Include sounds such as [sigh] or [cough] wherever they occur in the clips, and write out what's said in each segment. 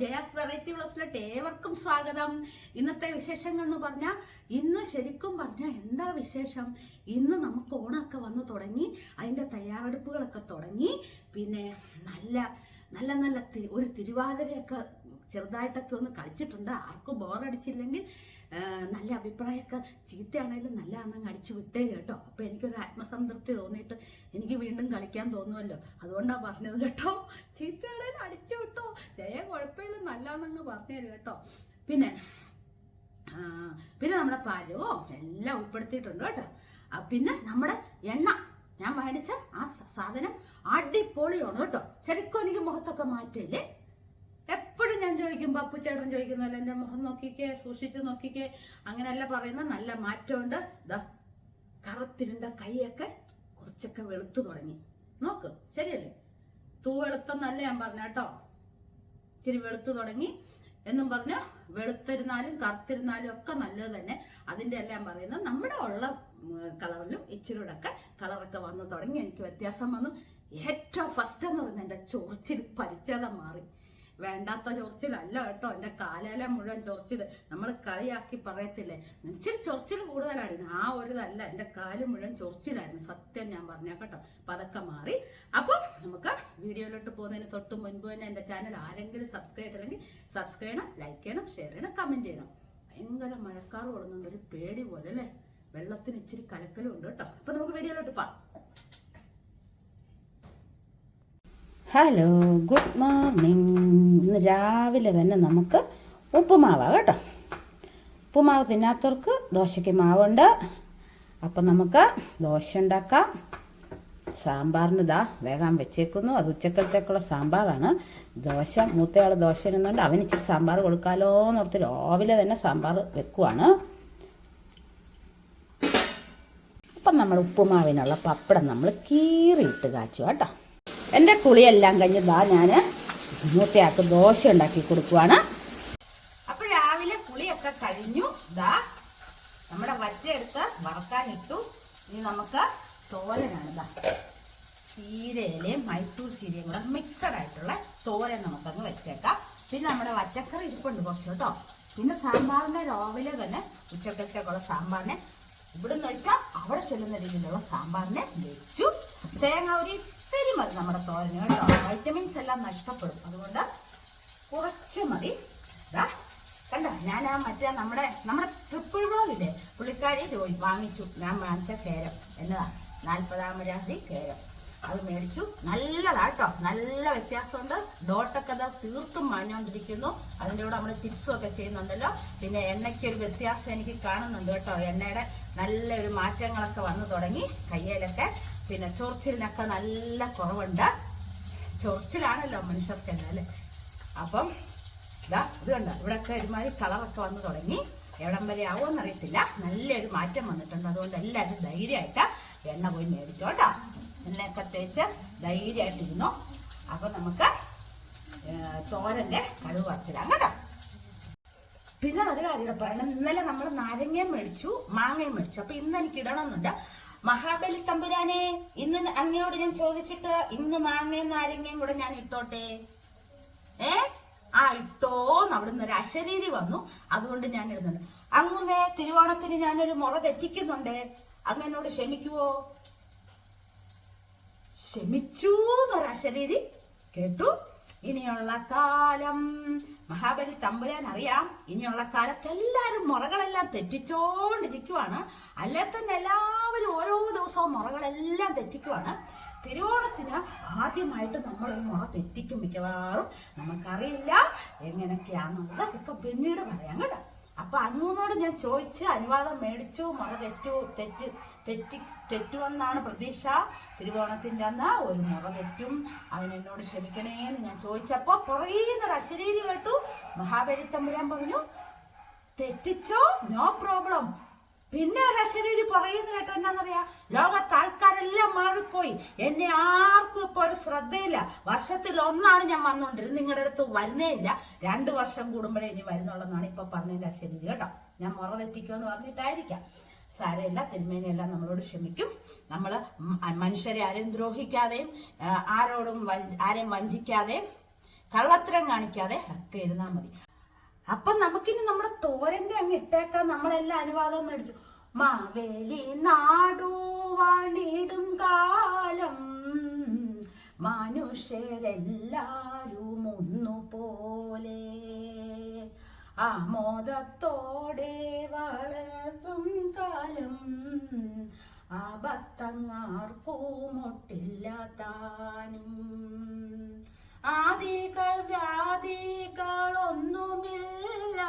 Jaya's variety പ്ലസിലോട്ട് ഏവർക്കും സ്വാഗതം. ഇന്നത്തെ വിശേഷങ്ങൾ എന്ന് പറഞ്ഞാൽ ഇന്ന് ശരിക്കും പറഞ്ഞാൽ എന്താ വിശേഷം? ഇന്ന് നമുക്ക് ഓണമൊക്കെ വന്ന് തുടങ്ങി അതിന്റെ തയ്യാറെടുപ്പുകളൊക്കെ തുടങ്ങി പിന്നെ നല്ല നല്ല നല്ല ഒരു തിരുവാതിരയൊക്കെ ചെറുതായിട്ടൊക്കെ ഒന്ന് കളിച്ചിട്ടുണ്ട്. ആർക്കും ബോറടിച്ചില്ലെങ്കിൽ നല്ല അഭിപ്രായമൊക്കെ ചീത്തയാണെങ്കിലും നല്ല അന്നങ്ങ് അടിച്ചു വിട്ടേ കേട്ടോ. അപ്പൊ എനിക്കൊരു ആത്മസംതൃപ്തി തോന്നിയിട്ട് എനിക്ക് വീണ്ടും കളിക്കാൻ തോന്നുമല്ലോ അതുകൊണ്ടാണ് പറഞ്ഞത് കേട്ടോ. ചീത്തയാണേലും അടിച്ചു വിട്ടോ. ജയ കുഴപ്പമില്ല നല്ലാന്നങ്ങ് പറഞ്ഞു തരും കേട്ടോ. പിന്നെ പിന്നെ നമ്മുടെ പാചകവും എല്ലാം ഉൾപ്പെടുത്തിയിട്ടുണ്ട് കേട്ടോ. പിന്നെ നമ്മുടെ എണ്ണ. ഞാൻ മേടിച്ച ആ സാധനം അടിപൊളിയാണ് കേട്ടോ. ശരിക്കും എനിക്ക് മുഖത്തൊക്കെ മാറ്റില്ലേ എപ്പോഴും ഞാൻ ചോദിക്കും പപ്പു ചേട്ടൻ ചോദിക്കുന്നല്ലോ എന്റെ മുഖം നോക്കിക്കേ സൂക്ഷിച്ച് നോക്കിക്കേ. അങ്ങനെയല്ല പറയുന്ന നല്ല മാറ്റമുണ്ട്. ഇതാ കറുത്തിരുണ്ട കൈയൊക്കെ കുറച്ചൊക്കെ വെളുത്തു തുടങ്ങി. നോക്ക് ശരിയല്ലേ? തൂ വെളുത്തെന്നല്ല ഞാൻ പറഞ്ഞ കേട്ടോ. ഇച്ചിരി വെളുത്തു തുടങ്ങി എന്നും പറഞ്ഞ് വെളുത്തിരുന്നാലും കറുത്തിരുന്നാലും ഒക്കെ നല്ലത് തന്നെ. അതിന്റെ എല്ലാം പറയുന്നത്. നമ്മുടെ ഉള്ള കളറിലും ഇച്ചിരിയുടെ ഒക്കെ കളറൊക്കെ വന്നു തുടങ്ങി എനിക്ക് വ്യത്യാസം വന്നു. ഏറ്റവും ഫസ്റ്റ് എന്ന് പറഞ്ഞ എന്റെ ചൊറിച്ചിൽ പരിച്ഛേദം മാറി. വേണ്ടാത്ത ചൊറിച്ചിലല്ല കേട്ടോ എന്റെ കാലേല മുഴുവൻ ചൊറിച്ചിൽ നമ്മൾ കളിയാക്കി പറയത്തില്ലേ? ഇച്ചിരി ചൊറിച്ചിൽ കൂടുതലായിരുന്നു ആ ഒരു ഇതല്ല എന്റെ കാൽ മുഴുവൻ ചൊറിച്ചിലായിരുന്നു. സത്യം ഞാൻ പറഞ്ഞ കേട്ടോ. അപ്പൊ മാറി. അപ്പം നമുക്ക് വീഡിയോയിലോട്ട് പോകുന്നതിന് തൊട്ട് മുൻപ് തന്നെ എന്റെ ചാനൽ ആരെങ്കിലും സബ്സ്ക്രൈബ് ചെയ്തില്ലെങ്കിൽ സബ്സ്ക്രൈബ് ചെയ്യണം ലൈക്ക് ചെയ്യണം ഷെയർ ചെയ്യണം കമന്റ് ചെയ്യണം. ഭയങ്കര മഴക്കാർ കൊടുക്കുന്നുണ്ട് ഒരു പേടി പോലെ അല്ലേ? വെള്ളത്തിന് ഇച്ചിരി കലക്കലും ഉണ്ട് കേട്ടോ. അപ്പൊ നമുക്ക് വീഡിയോയിലോട്ട് പോവാം ഹലോ ഗുഡ് മോർണിംഗ് ഇന്ന് രാവിലെ തന്നെ നമുക്ക് ഉപ്പുമാവാ കേട്ടോ. ഉപ്പുമാവ് തിന്നാത്തവർക്ക് ദോശയ്ക്ക് മാവുണ്ട്. അപ്പം നമുക്ക് ദോശ ഉണ്ടാക്കാം. സാമ്പാറിന് ഇതാ വേഗം വെച്ചേക്കുന്നു. അത് ഉച്ചക്കലത്തേക്കുള്ള സാമ്പാറാണ്. ദോശ മൂത്തയാൾ ദോശ ഇടുന്നുണ്ട് അവന് ഇച്ചിരി സാമ്പാർ കൊടുക്കാലോ എന്നോർത്ത് രാവിലെ തന്നെ സാമ്പാർ വെക്കുവാണ്. അപ്പം നമ്മൾ ഉപ്പുമാവിനുള്ള പപ്പടം നമ്മൾ കീറിയിട്ട് കാച്ചു കേട്ടോ. എന്റെ കുളിയെല്ലാം കഴിഞ്ഞ് ദാ ഞാൻ മൂത്തയാൾക്ക് ദോശ ഉണ്ടാക്കി കൊടുക്കുവാണ്. അപ്പോൾ രാവിലെ കുളിയൊക്കെ കഴിഞ്ഞു. ദാ നമ്മുടെ വറ്റയെടുത്ത് വറക്കാനിട്ടു ഇനി നമുക്ക് തോരനാണ് ദാ. ചീരയിലയും മൈസൂർ ചീരയും കൂടെ മിക്സഡ് ആയിട്ടുള്ള തോരൻ നമുക്കങ്ങ് വെച്ചേക്കാം. പിന്നെ നമ്മുടെ വറ്റക്കറി ഇരിപ്പുണ്ട് കുറച്ച് കേട്ടോ. പിന്നെ സാമ്പാറിനെ രാവിലെ തന്നെ ഉച്ചക്കത്തേക്കുള്ള സാമ്പാറിനെ ഇവിടെ നിന്ന് വെച്ചാൽ അവിടെ ചെല്ലുന്ന രീതിയിലുള്ള സാമ്പാറിനെ വെച്ചു. തേങ്ങ ഒരു ഇത്തിരി മതി നമ്മുടെ തോരന് കേട്ടോ. വൈറ്റമിൻസ് എല്ലാം നഷ്ടപ്പെടും. അതുകൊണ്ട് കുറച്ച് മതി. കണ്ട? ഞാൻ ആ മറ്റേ നമ്മുടെ നമ്മുടെ ട്രിപ്പിൾ ബ്ലോഗില്ലേ പുള്ളിക്കാരി ജോലി വാങ്ങിച്ചു. ഞാൻ വാങ്ങിച്ച കേരം. എന്നതാ? നാൽപ്പതാം രാത്രി കേരം. അത് മേടിച്ചു. നല്ലതാട്ടോ നല്ല വ്യത്യാസമുണ്ട്. ഡോട്ടൊക്കെ അതാ തീർത്തും മാഞ്ഞുകൊണ്ടിരിക്കുന്നു അതിന്റെ കൂടെ നമ്മൾ ടിപ്സും ഒക്കെ ചെയ്യുന്നുണ്ടല്ലോ. പിന്നെ എണ്ണയ്ക്ക് ഒരു വ്യത്യാസം എനിക്ക് കാണുന്നുണ്ട് കേട്ടോ. എണ്ണയുടെ നല്ലൊരു മാറ്റങ്ങളൊക്കെ വന്നു തുടങ്ങി. കയ്യിലൊക്കെ പിന്നെ ചൊറിച്ചിലിനൊക്കെ നല്ല കുറവുണ്ട്. ചൊറിച്ചിലാണല്ലോ മനുഷ്യർക്കെല്ലാം അല്ലേ അപ്പം ഇതാ ഇത് കണ്ട? ഇവിടെയൊക്കെ ഒരുമാതിരി കളറൊക്കെ വന്നു തുടങ്ങി. എവിടം വരെ ആവുമെന്ന് അറിയത്തില്ല നല്ലൊരു മാറ്റം വന്നിട്ടുണ്ട്. അതുകൊണ്ട് എല്ലാവരും ധൈര്യമായിട്ട് എണ്ണ പോയി മേടിച്ചോട്ടോ എണ്ണയൊക്കെ തേച്ച് ധൈര്യമായിട്ടിരുന്നു. അപ്പം നമുക്ക് തോരന്റെ കടുവ് വറുത്തിടാം കേട്ടോ. പിന്നെ ഒരു കാര്യം പറയണം. ഇന്നലെ നമ്മൾ നാരങ്ങയും മേടിച്ചു മാങ്ങയും മേടിച്ചു. അപ്പൊ ഇന്ന് എനിക്ക് ഇടണമെന്നുണ്ട്. മഹാബലി തമ്പുരാനെ ഇന്ന് അങ്ങയോട് ഞാൻ ചോദിച്ചിട്ട് ഇന്ന് മാങ്ങയും നാരങ്ങയും കൂടെ ഞാൻ ഇട്ടോട്ടെ? ഏ? ആ ഇട്ടോന്ന് അവിടുന്ന് ഒരു അശരീരി വന്നു. അതുകൊണ്ട് ഞാൻ ഇടുന്നുണ്ട് അങ്ങനെ തിരുവോണത്തിന് ഞാനൊരു മുറ തെറ്റിക്കുന്നുണ്ട്. അങ്ങ് എന്നോട് ക്ഷമിക്കുവോ? ക്ഷമിച്ചു എന്നൊരു അശരീരി കേട്ടു. ഇനിയുള്ള കാലം. മഹാബലി തമ്പുരാൻ അറിയാം ഇനിയുള്ള കാലത്ത് എല്ലാവരും മുറകളെല്ലാം തെറ്റിച്ചോണ്ടിരിക്കുവാണ്. അല്ലെ തന്നെ എല്ലാവരും ഓരോ ദിവസവും മുറകളെല്ലാം തെറ്റിക്കുവാണ്. തിരുവോണത്തിന് ആദ്യമായിട്ട് നമ്മൾ ഒരു മുറ തെറ്റിക്കും മിക്കവാറും. നമുക്കറിയില്ല എങ്ങനെയൊക്കെയാണെന്നുള്ളത് ഇപ്പൊ പിന്നീട് പറയാം കേട്ടോ. അപ്പൊ അനുവിനോട് ഞാൻ ചോദിച്ച് അനുവാദം മേടിച്ചു. മുറ തെറ്റു തെറ്റ് തെറ്റി തെറ്റുമെന്നാണ് പ്രതീക്ഷ. തിരുവോണത്തിന്റെ അന്ന് ഒരു മുറ തെറ്റും അതിനെന്നോട് ക്ഷമിക്കണേന്ന് ഞാൻ ചോദിച്ചപ്പോ കുറേന്നൊരു അശരീരി കേട്ടു. മഹാബലി തമ്പുരാൻ പറഞ്ഞു തെറ്റിച്ചോ? നോ പ്രോബ്ലം പിന്നെ ഒരു അശരീരി പറയുന്ന കേട്ടോ എന്നാന്നറിയാ ലോകത്ത് ആൾക്കാരെല്ലാം മാറിപ്പോയി. എന്നെ ആർക്കും ഇപ്പൊ ഒരു ശ്രദ്ധയില്ല. വർഷത്തിൽ ഒന്നാണ് ഞാൻ വന്നുകൊണ്ടിരുന്നത് നിങ്ങളുടെ അടുത്ത് വരുന്നേ ഇല്ല. രണ്ടു വർഷം കൂടുമ്പോഴേ ഇനി വരുന്നുള്ളതാണ് ഇപ്പൊ പറഞ്ഞതിന്റെ അശരീരി കേട്ടോ. ഞാൻ മുറ തെറ്റിക്കുമെന്ന് പറഞ്ഞിട്ടായിരിക്കാം. സാരമില്ല. തിന്മേനെല്ലാം നമ്മളോട് ക്ഷമിക്കും. നമ്മൾ മനുഷ്യരെ ആരെയും ദ്രോഹിക്കാതെയും ആരോടും ആരെയും വഞ്ചിക്കാതെയും കള്ളത്തരം കാണിക്കാതെ ഒക്കെ ഇരുന്നാൽ മതി. അപ്പൊ നമുക്കിനി നമ്മുടെ തോരന്റെ അങ്ങ് ഇട്ടേക്കാൻ നമ്മളെല്ലാം അനുവാദവും മേടിച്ചു. മാവേലി നാടു വാണിടും കാലം. മനുഷ്യരെല്ലാരും ഒന്നുപോലെ ആമോദത്തോടെ വളർത്തും കാലം. ആപത്തങ്ങാർക്കുമൊട്ടില്ല താനും. ആദികൾ വ്യാധികളൊന്നുമില്ല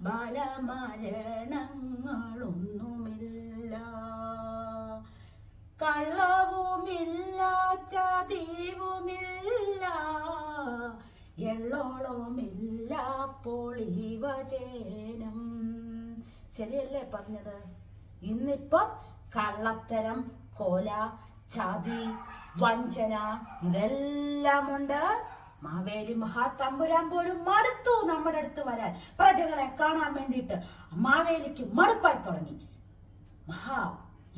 ബലമരണങ്ങളൊന്നുമില്ല. കള്ളവുമില്ല ചതിവുമില്ല. എള്ളോളവുമില്ല പൊളിവചേനം. ശരിയല്ലേ പറഞ്ഞത്? ഇന്നിപ്പം കള്ളത്തരം കോല ചതി വഞ്ചന. ഇതെല്ലാം ഉണ്ട് മാവേലി മഹാതമ്പുരാൻ പോലും മടുത്തു നമ്മുടെ അടുത്ത് വരാൻ. പ്രജകളെ കാണാൻ വേണ്ടിയിട്ട് മാവേലിക്ക് മടുപ്പായി തുടങ്ങി. മഹാ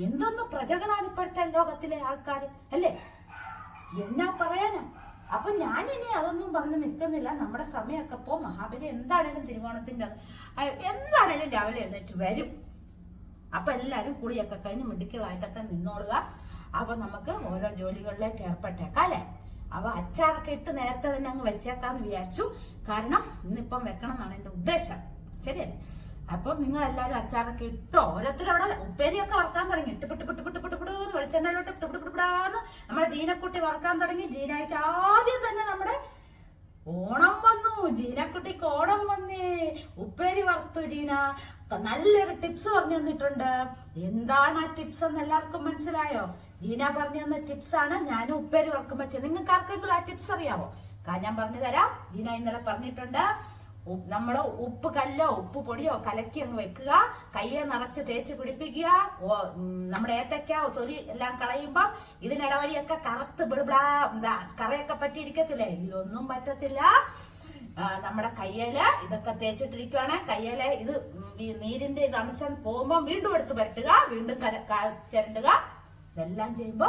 എന്തൊന്നും പ്രജകളാണ് ഇപ്പോഴത്തെ ലോകത്തിലെ ആൾക്കാർ അല്ലേ? എന്നാ പറയാനാ? അപ്പൊ ഇനി അതൊന്നും പറഞ്ഞ് നിൽക്കുന്നില്ല. നമ്മുടെ സമയമൊക്കെ പോ. മഹാബലി എന്താണേലും തിരുവോണത്തിന്റെ എന്താണേലും രാവിലെ എഴുന്നേറ്റ് വരും. അപ്പൊ എല്ലാരും കുളിയൊക്കെ കഴിഞ്ഞ് മിടുക്കളായിട്ടൊക്കെ നിന്നോളുക. അപ്പൊ നമുക്ക് ഓരോ ജോലികളിലേക്ക് ഏർപ്പെട്ടേക്കാം അല്ലെ? അപ്പൊ അച്ചാറൊക്കെ ഇട്ട് നേരത്തെ തന്നെ അങ്ങ് വെച്ചേക്കാന്ന് വിചാരിച്ചു. കാരണം ഇന്നിപ്പം വെക്കണം എന്നാണ് എന്റെ ഉദ്ദേശം. ശരിയല്ലേ? അപ്പൊ നിങ്ങൾ എല്ലാവരും അച്ചാറൊക്കെ ഇട്ടോ? ഓരോരുത്തരും അവിടെ ഉപ്പേരിയൊക്കെ വറക്കാൻ തുടങ്ങി. ഇട്ട് പിട്ട് പിട്ട് പിട്ട് പിട്ട് പിടുന്ന് വെളിച്ചെണ്ണയിലോട്ട് ഇട്ട് പിട്ട് പിടാന്ന് നമ്മുടെ ജീനക്കുട്ടി വറക്കാൻ തുടങ്ങി. ജീനായിട്ട് ആദ്യം തന്നെ നമ്മുടെ ഓണം വന്നു. ജീനക്കുട്ടിക്ക് ഓണം വന്നേ. ഉപ്പേരി വറുത്തു ജീന. നല്ലൊരു ടിപ്സ് പറഞ്ഞു തന്നിട്ടുണ്ട്. എന്താണ് ആ ടിപ്സ് എന്ന് എല്ലാവർക്കും മനസ്സിലായോ? ജീന പറഞ്ഞു തന്ന ടിപ്സ് ആണ്. ഞാനും ഉപ്പേരി വറക്കുമ്പോ വെച്ചത് നിങ്ങൾക്ക് ആർക്കെങ്കിലും ആ ടിപ്സ് അറിയാവോ? ഞാൻ പറഞ്ഞു തരാം. ദീന ഇന്നലെ പറഞ്ഞിട്ടുണ്ട് നമ്മൾ ഉപ്പ് കല്ലോ ഉപ്പ് പൊടിയോ കലക്കി അങ്ങ് വെക്കുക. കയ്യെ നിറച്ച് തേച്ച് പിടിപ്പിക്കുക. നമ്മുടെ ഏത്തക്ക തൊലി എല്ലാം കളയുമ്പോ ഇതിനിടവഴിയൊക്കെ കറുത്ത് ബിളിബിളാ എന്താ കറയൊക്കെ പറ്റിയിരിക്കത്തില്ലേ? ഇതൊന്നും പറ്റത്തില്ല. നമ്മുടെ കയ്യിൽ ഇതൊക്കെ തേച്ചിട്ടിരിക്കുകയാണ് കയ്യേൽ ഇത് നീരിന്റെ ഇത് അംശം പോകുമ്പോ വീണ്ടും എടുത്ത് പരട്ടുക. വീണ്ടും ചിരണ്ടുക. ഇതെല്ലാം ചെയ്യുമ്പോ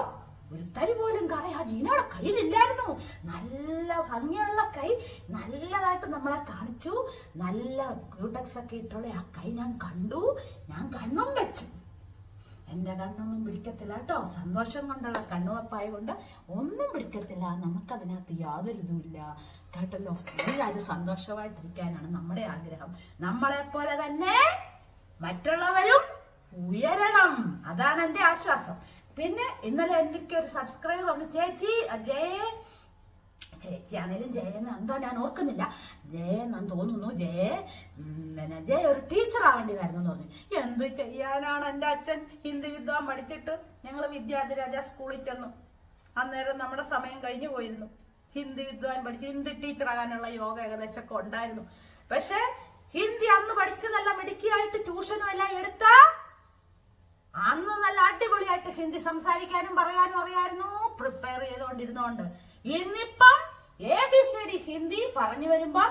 ഒരു തരി പോലും കറി ആ ജീനയുടെ കയ്യിലില്ലായിരുന്നു. നല്ല ഭംഗിയുള്ള കൈ നല്ലതായിട്ട് നമ്മളെ കാണിച്ചു. നല്ല ക്യൂട്ടക്സ് ഒക്കെ ഇട്ടുള്ള ആ കൈ ഞാൻ കണ്ടു. ഞാൻ കണ്ണും വെച്ചു. എന്റെ കണ്ണൊന്നും പിടിക്കത്തില്ല കേട്ടോ. സന്തോഷം കൊണ്ടുള്ള കണ്ണുവപ്പായ കൊണ്ട് ഒന്നും പിടിക്കത്തില്ല. നമുക്കതിനകത്ത് യാതൊരു ഇതുമില്ല. കേട്ടല്ലോ? എല്ലാവരും സന്തോഷമായിട്ടിരിക്കാനാണ് നമ്മുടെ ആഗ്രഹം. നമ്മളെ പോലെ തന്നെ മറ്റുള്ളവരും ഉയരണം. അതാണ് എന്റെ ആശ്വാസം. പിന്നെ ഇന്നലെ എനിക്ക് ഒരു സബ്സ്ക്രൈബർ ഉണ്ട് ചേച്ചി ജയ ചേച്ചിയാണേലും ജയന് എന്താ ഞാൻ ഓർക്കുന്നില്ല. ജയെന്നു തോന്നുന്നു. ജയ പിന്നെ ജയ ഒരു ടീച്ചർ ആവേണ്ടതായിരുന്നു എന്ന് പറഞ്ഞു. എന്ത് ചെയ്യാനാണ് എന്റെ അച്ഛൻ? ഹിന്ദി വിദ്വാൻ പഠിച്ചിട്ട് ഞങ്ങൾ വിദ്യാധിരാജ സ്കൂളിൽ ചെന്നു. അന്നേരം നമ്മുടെ സമയം കഴിഞ്ഞു പോയിരുന്നു. ഹിന്ദി വിദ്വാൻ പഠിച്ച് ഹിന്ദി ടീച്ചർ ആകാനുള്ള യോഗ ഏകദേശം ഒക്കെ ഉണ്ടായിരുന്നു. പക്ഷെ ഹിന്ദി അന്ന് പഠിച്ചതല്ല മിടുക്കിയായിട്ട് ട്യൂഷനും എല്ലാം എടുത്താ അന്ന് നല്ല അടിപൊളിയായിട്ട് ഹിന്ദി സംസാരിക്കാനും പറയാനും അറിയായിരുന്നു പ്രിപ്പയർ ചെയ്തുകൊണ്ടിരുന്നോണ്ട്. ഇന്നിപ്പം A B C D Hindi പറഞ്ഞു വരുമ്പോ